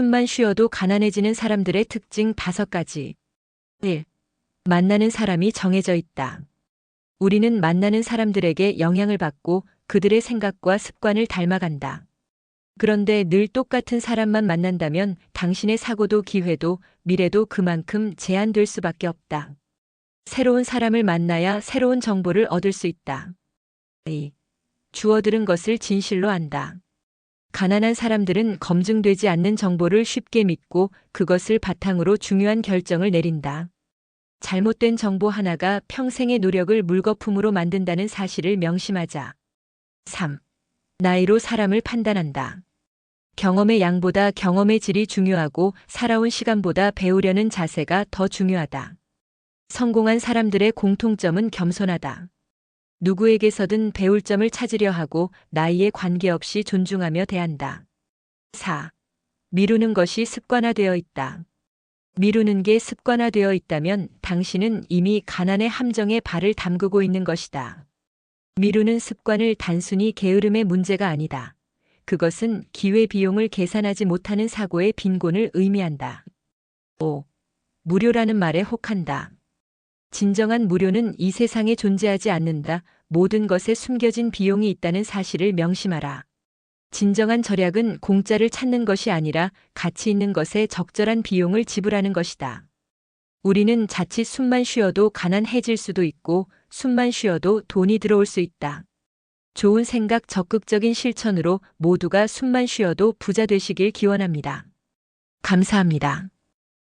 숨만 쉬어도 가난해지는 사람들의 특징 다섯 가지. 1. 만나는 사람이 정해져 있다. 우리는 만나는 사람들에게 영향을 받고 그들의 생각과 습관을 닮아간다. 그런데 늘 똑같은 사람만 만난다면 당신의 사고도 기회도 미래도 그만큼 제한될 수밖에 없다. 새로운 사람을 만나야 새로운 정보를 얻을 수 있다. 2. 주어들은 것을 진실로 안다. 가난한 사람들은 검증되지 않는 정보를 쉽게 믿고 그것을 바탕으로 중요한 결정을 내린다. 잘못된 정보 하나가 평생의 노력을 물거품으로 만든다는 사실을 명심하자. 3. 나이로 사람을 판단한다. 경험의 양보다 경험의 질이 중요하고 살아온 시간보다 배우려는 자세가 더 중요하다. 성공한 사람들의 공통점은 겸손하다. 누구에게서든 배울 점을 찾으려 하고 나이에 관계없이 존중하며 대한다. 4. 미루는 것이 습관화되어 있다. 미루는 게 습관화되어 있다면 당신은 이미 가난의 함정에 발을 담그고 있는 것이다. 미루는 습관을 단순히 게으름의 문제가 아니다. 그것은 기회 비용을 계산하지 못하는 사고의 빈곤을 의미한다. 5. 무료라는 말에 혹한다. 진정한 무료는 이 세상에 존재하지 않는다. 모든 것에 숨겨진 비용이 있다는 사실을 명심하라. 진정한 절약은 공짜를 찾는 것이 아니라 가치 있는 것에 적절한 비용을 지불하는 것이다. 우리는 자칫 숨만 쉬어도 가난해질 수도 있고 숨만 쉬어도 돈이 들어올 수 있다. 좋은 생각 적극적인 실천으로 모두가 숨만 쉬어도 부자 되시길 기원합니다. 감사합니다.